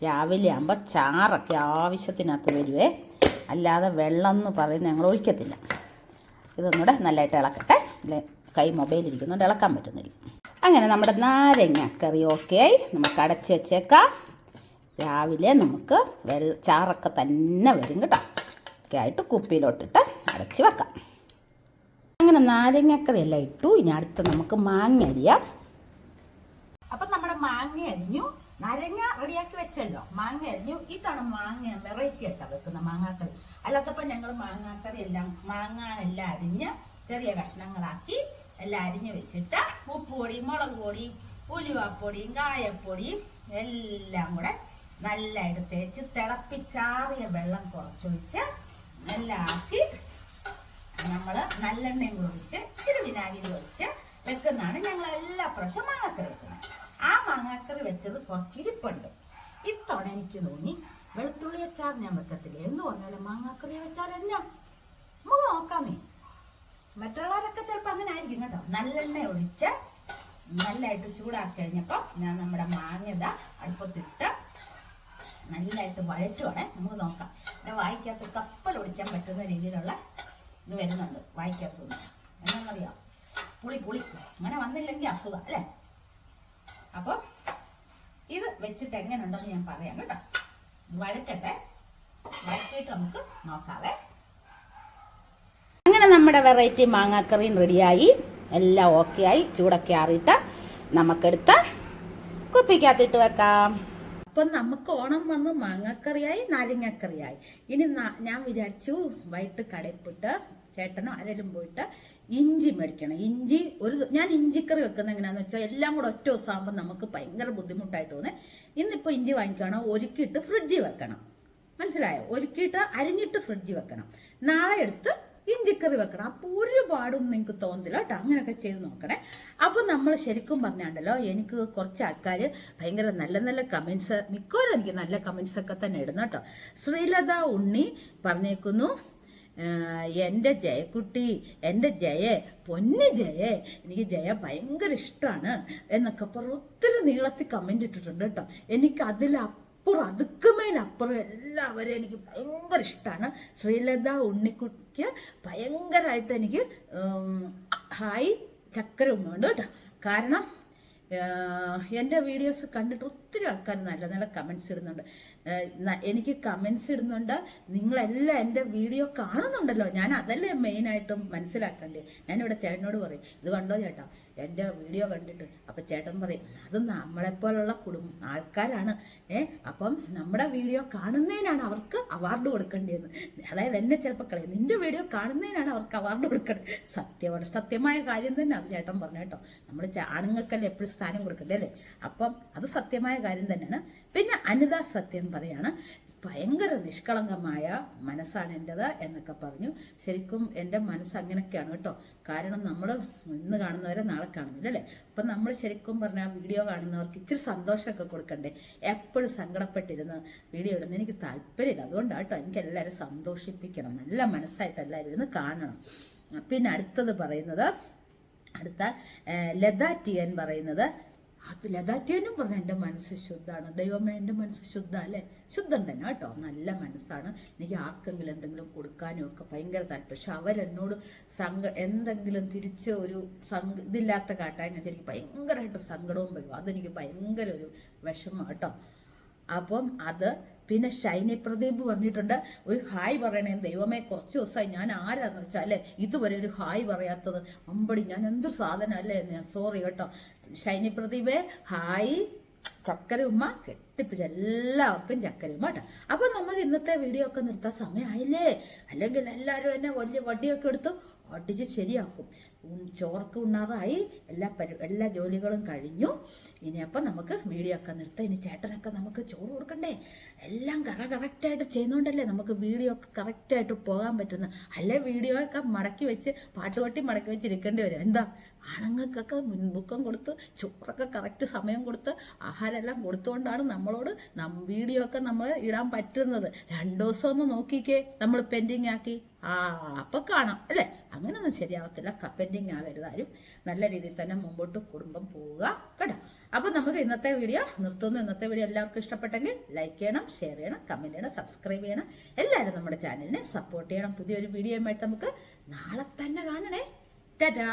രാവിലെ ആകുമ്പോൾ ചാറൊക്കെ ആവശ്യത്തിനകത്ത് വരുവേ. അല്ലാതെ വെള്ളം എന്ന് പറയുന്നത് ഞങ്ങൾ ഒഴിക്കത്തില്ല. ഇതൊന്നുകൂടെ നല്ലതായിട്ട് ഇളക്കട്ടെ. കൈ മൊബൈൽ ഇരിക്കുന്നുണ്ട് ഇളക്കാൻ പറ്റുന്നില്ല. അങ്ങനെ നമ്മുടെ നാരങ്ങ കറി ഓക്കെ ആയി. നമുക്ക് അടച്ചു വെച്ചേക്കാം. രാവിലെ നമുക്ക് വെള്ള ചാറൊക്കെ തന്നെ വരും കേട്ടോ. ഒക്കെ ആയിട്ട് കുപ്പിയിലോട്ടിട്ട് അടച്ച് വെക്കാം. അങ്ങനെ നാരങ്ങക്കറി എല്ലാം ഇട്ടു. ഇനി അടുത്ത് നമുക്ക് മാങ്ങ അരിയാം. അപ്പം നമ്മുടെ മാങ്ങ അരിഞ്ഞു. നാരങ്ങ റെഡിയാക്കി വെച്ചല്ലോ. മാങ്ങ അരിഞ്ഞു. ഇതാണ് മാങ്ങ വെറൈറ്റി ആയിട്ടാ വെക്കുന്ന മാങ്ങാക്കറി. അല്ലാത്തപ്പോൾ ഞങ്ങൾ മാങ്ങാക്കറി എല്ലാം മാങ്ങ എല്ലാം അരിഞ്ഞ് ചെറിയ കഷ്ണങ്ങളാക്കി എല്ലാം അരിഞ്ഞ് വെച്ചിട്ട് ഉപ്പുപൊടി മുളക് പൊടി ഉലുവാപ്പൊടിയും കായപ്പൊടിയും എല്ലാം കൂടെ നല്ലതായിട്ട് തേച്ച് തിളപ്പിച്ചാറിയ വെള്ളം കുറച്ചൊഴിച്ച് എല്ലാം ആക്കി നമ്മൾ നല്ലെണ്ണയും ഒഴിച്ച് ഇച്ചിരി വിനാഗിരി ഒഴിച്ച് വെക്കുന്നതാണ് ഞങ്ങൾ എല്ലാ പ്രാവശ്യം മാങ്ങാക്കറി വെക്കുന്നത്. ആ മാങ്ങാക്കറി വെച്ചത് കുറച്ച് ഇരിപ്പുണ്ട്. ഇത്തവണ എനിക്ക് തോന്നി വെളുത്തുള്ളി വെച്ചാൽ ഞാൻ വെക്കത്തില്ല. എന്ന് പറഞ്ഞാലും മാങ്ങാക്കറി വെച്ചാൽ എന്നാ? നമുക്ക് നോക്കാമേ. മറ്റുള്ളവരൊക്കെ ചിലപ്പോൾ അങ്ങനെ ആയിരിക്കും കേട്ടോ. നല്ലെണ്ണ ഒഴിച്ച് നല്ലതായിട്ട് ചൂടാക്കി കഴിഞ്ഞപ്പോൾ ഞാൻ നമ്മുടെ മാങ്ങത അടുപ്പത്തിട്ട് നല്ലതായിട്ട് വഴറ്റുവാണേ. നമുക്ക് നോക്കാം. എന്റെ വായിക്കകത്ത് കപ്പൽ ഒടിക്കാൻ പറ്റുന്ന രീതിയിലുള്ള ഇത് വരുന്നുണ്ട്. വായിക്കകത്തുനിന്ന് എന്നാന്നറിയാം പുളി പുളി. അങ്ങനെ വന്നില്ലെങ്കിൽ അസുഖം അല്ലേ? അപ്പോൾ ഇത് വെച്ചിട്ട് എങ്ങനെയുണ്ടെന്ന് ഞാൻ പറയാം കേട്ടോ. വഴറ്റട്ടെ. വഴറ്റിയിട്ട് നമുക്ക് നോക്കാവേ. അങ്ങനെ നമ്മുടെ വെറൈറ്റി മാങ്ങാക്കറിയും റെഡിയായി. എല്ലാം ഓക്കെ ആയി. ചൂടൊക്കെ ആറിയിട്ട് നമുക്കെടുത്ത് കുപ്പിക്കകത്തിട്ട് വെക്കാം. അപ്പം നമുക്ക് ഓണം വന്ന് മാങ്ങാക്കറിയായി നാരങ്ങാക്കറിയായി. ഇനി ഞാൻ വിചാരിച്ചു വൈകിട്ട് കടയിൽ പോയിട്ട് ചേട്ടനോ ആരെങ്കിലും പോയിട്ട് ഇഞ്ചി മേടിക്കണം. ഇഞ്ചി ഒരു ഞാൻ ഇഞ്ചിക്കറി വെക്കുന്ന എങ്ങനെയാന്ന് വെച്ചാൽ എല്ലാം കൂടെ ഒറ്റ ദിവസം ആകുമ്പോൾ നമുക്ക് ഭയങ്കര ബുദ്ധിമുട്ടായിട്ട് തോന്നുന്നത് ഇന്നിപ്പോൾ ഇഞ്ചി വാങ്ങിക്കണം ഒരുക്കിയിട്ട് ഫ്രിഡ്ജിൽ വെക്കണം. മനസ്സിലായോ? ഒരുക്കിയിട്ട് അരിഞ്ഞിട്ട് ഫ്രിഡ്ജിൽ വെക്കണം. നാളെ എടുത്ത് ഇഞ്ചിക്കറി വെക്കണം. അപ്പോൾ ഒരുപാടൊന്നും നിങ്ങൾക്ക് തോന്നില്ല കേട്ടോ. അങ്ങനെയൊക്കെ ചെയ്ത് നോക്കണേ. അപ്പോൾ നമ്മൾ ശരിക്കും പറഞ്ഞാണ്ടല്ലോ എനിക്ക് കുറച്ച് ആൾക്കാർ ഭയങ്കര നല്ല നല്ല കമൻസ് മിക്കവരും എനിക്ക് നല്ല കമൻസ് ഒക്കെ തന്നെ ഇടുന്നു കേട്ടോ. ശ്രീലത ഉണ്ണി പറഞ്ഞേക്കുന്നു എന്റെ ജയക്കുട്ടി എന്റെ ജയ പൊന്ന് ജയ എനിക്ക് ജയ ഭയങ്കര ഇഷ്ടമാണ് എന്നൊക്കെ പറഞ്ഞ് ഒത്തിരി നീളത്തിൽ കമന്റ് ഇട്ടിട്ടുണ്ട് കേട്ടോ. എനിക്ക് അതിലപ്പുറം അതുക്കുമേലപ്പുറം എല്ലാവരും എനിക്ക് ഭയങ്കര ഇഷ്ടമാണ് ശ്രീലത ഉണ്ണിക്കുട്ടിക്ക് ഭയങ്കരമായിട്ട് എനിക്ക് ഹായ് ചക്കര ഉമ്മയുണ്ട് കേട്ടോ. കാരണം എന്റെ വീഡിയോസ് കണ്ടിട്ട് ഒത്തിരി ആൾക്കാർ നല്ല നല്ല കമൻസ് ഇടുന്നുണ്ട്. എനിക്ക് കമൻസ് ഇടുന്നുണ്ട്. നിങ്ങളെല്ലാം എന്റെ വീഡിയോ കാണുന്നുണ്ടല്ലോ. ഞാൻ അതല്ലേ മെയിനായിട്ടും മനസ്സിലാക്കേണ്ടത്. ഞാനിവിടെ ചേട്ടനോട് പറയും ഇത് കണ്ടോ ചേട്ടാ? എന്റെ വീഡിയോ കണ്ടിട്ട് അപ്പം ചേട്ടൻ പറയും അത് നമ്മളെപ്പോലുള്ള കുടുംബ ആൾക്കാരാണ്. ഏ അപ്പം നമ്മുടെ വീഡിയോ കാണുന്നതിനാണ് അവർക്ക് അവാർഡ് കൊടുക്കേണ്ടത് അതായത് എന്നെ ചിലപ്പോൾ കളയും. നിന്റെ വീഡിയോ കാണുന്നതിനാണ് അവർക്ക് അവാർഡ് കൊടുക്കേണ്ടത് സത്യമാണ്. സത്യമായ കാര്യം തന്നെ അത് ചേട്ടൻ പറഞ്ഞു കേട്ടോ. നമ്മൾ ആണുങ്ങൾക്കല്ലേ എപ്പോഴും സ്ഥാനം കൊടുക്കണ്ടേ അല്ലേ? അപ്പം അത് സത്യമായ കാര്യം തന്നെയാണ്. പിന്നെ അനിത സത്യം പറയാണ് ഭയങ്കര നിഷ്കളങ്കമായ മനസ്സാണ് എന്റെത് എന്നൊക്കെ പറഞ്ഞു. ശരിക്കും എന്റെ മനസ്സ് അങ്ങനെയൊക്കെയാണ് കേട്ടോ. കാരണം നമ്മൾ ഇന്ന് കാണുന്നവരെ നാളെ കാണുന്നില്ല അല്ലേ? അപ്പം നമ്മൾ ശരിക്കും പറഞ്ഞാൽ വീഡിയോ കാണുന്നവർക്ക് ഇച്ചിരി സന്തോഷമൊക്കെ കൊടുക്കണ്ടേ? എപ്പോഴും സങ്കടപ്പെട്ടിരുന്ന് വീഡിയോ ഇടുന്ന എനിക്ക് താല്പര്യമില്ല. അതുകൊണ്ടാണ് കേട്ടോ എനിക്ക് എല്ലാവരും സന്തോഷിപ്പിക്കണം. നല്ല മനസ്സായിട്ട് എല്ലാവരും ഇരുന്ന് കാണണം. പിന്നെ അടുത്തത് പറയുന്നത് അടുത്ത ലത ടി എൻ പറയുന്നത് അത് ലതാറ്റേനും പറഞ്ഞു എന്റെ മനസ്സ് ശുദ്ധമാണ് ദൈവമേ എന്റെ മനസ്സ് ശുദ്ധ അല്ലേ? ശുദ്ധം തന്നെ കേട്ടോ. നല്ല മനസ്സാണ്. എനിക്ക് ആർക്കെങ്കിലും എന്തെങ്കിലും കൊടുക്കാനും ഒക്കെ ഭയങ്കര താല്പര്യം. പക്ഷെ അവരെന്നോട് സങ്ക എന്തെങ്കിലും തിരിച്ച് ഒരു സങ്ക ഇതില്ലാത്ത കാട്ടാൻ ഞാൻ എനിക്ക് ഭയങ്കരമായിട്ട് സങ്കടവും വരും. അതെനിക്ക് ഭയങ്കര ഒരു വിഷമം കേട്ടോ. അപ്പം അത് പിന്നെ ഷൈനി പ്രദീപ് പറഞ്ഞിട്ടുണ്ട് ഒരു ഹായ് പറയണേ ദൈവമേ കുറച്ച് ദിവസമായി ഞാൻ ആരാന്ന് വെച്ചാൽ അല്ലേ ഇതുവരെ ഒരു ഹായ് പറയാത്തത്. അമ്പടി ഞാൻ എന്തൊരു സാധനം അല്ലേ ഞാൻ സോറി കേട്ടോ. ഷൈനി പ്രദീപേ ഹായ്. ചക്കര ഉമ്മ കെട്ടിപ്പിടിച്ച എല്ലാവർക്കും ചക്കര ഉമ്മ കേട്ടോ. അപ്പം നമുക്ക് ഇന്നത്തെ വീഡിയോ ഒക്കെ നിർത്താൻ സമയമായില്ലേ? അല്ലെങ്കിൽ എല്ലാവരും എന്നെ വലിയ വടിയൊക്കെ എടുത്ത് അടിച്ച് ശരിയാക്കും. ചോർക്ക് ഉണ്ണാറായി എല്ലാ പരി എല്ലാ ജോലികളും കഴിഞ്ഞു. ഇനി അപ്പം നമുക്ക് വീഡിയോ ഒക്കെ നിർത്താം. ഇനി ചേട്ടനൊക്കെ നമുക്ക് ചോറ് കൊടുക്കണ്ടേ? എല്ലാം കറ കറക്റ്റായിട്ട് ചെയ്യുന്നോണ്ടല്ലേ നമുക്ക് വീഡിയോ ഒക്കെ കറക്റ്റായിട്ട് പോകാൻ പറ്റുന്നത്. അല്ലെ വീഡിയോ ഒക്കെ മടക്കി വെച്ച് പാട്ടുപട്ടി മടക്കി വെച്ചിരിക്കേണ്ടി വരും. എന്താ? ആണുങ്ങൾക്കൊക്കെ മുൻതൂക്കം കൊടുത്ത് ചോറൊക്കെ കറക്റ്റ് സമയം കൊടുത്ത് ആഹാരമെല്ലാം കൊടുത്തുകൊണ്ടാണ് നമ്മളോട് വീഡിയോ ഒക്കെ നമ്മൾ ഇടാൻ പറ്റുന്നത്. രണ്ടു ദിവസം ഒന്ന് നോക്കിക്കേ. നമ്മൾ പെൻഡിങ് ആക്കി. ആ അപ്പം കാണാം അല്ലേ? അങ്ങനെയൊന്നും ശരിയാവത്തില്ല. കപ്പന്റിങ് ആകരുത് ആരും നല്ല രീതിയിൽ തന്നെ മുമ്പോട്ട് കുടുംബം പോവുക കേട്ടോ? അപ്പോൾ നമുക്ക് ഇന്നത്തെ വീഡിയോ നിർത്തുന്നു. ഇന്നത്തെ വീഡിയോ എല്ലാവർക്കും ഇഷ്ടപ്പെട്ടെങ്കിൽ ലൈക്ക് ചെയ്യണം ഷെയർ ചെയ്യണം കമന്റ് ചെയ്യണം സബ്സ്ക്രൈബ് ചെയ്യണം. എല്ലാവരും നമ്മുടെ ചാനലിനെ സപ്പോർട്ട് ചെയ്യണം. പുതിയൊരു വീഡിയോയുമായിട്ട് നമുക്ക് നാളെ തന്നെ കാണണേ. ടാറ്റാ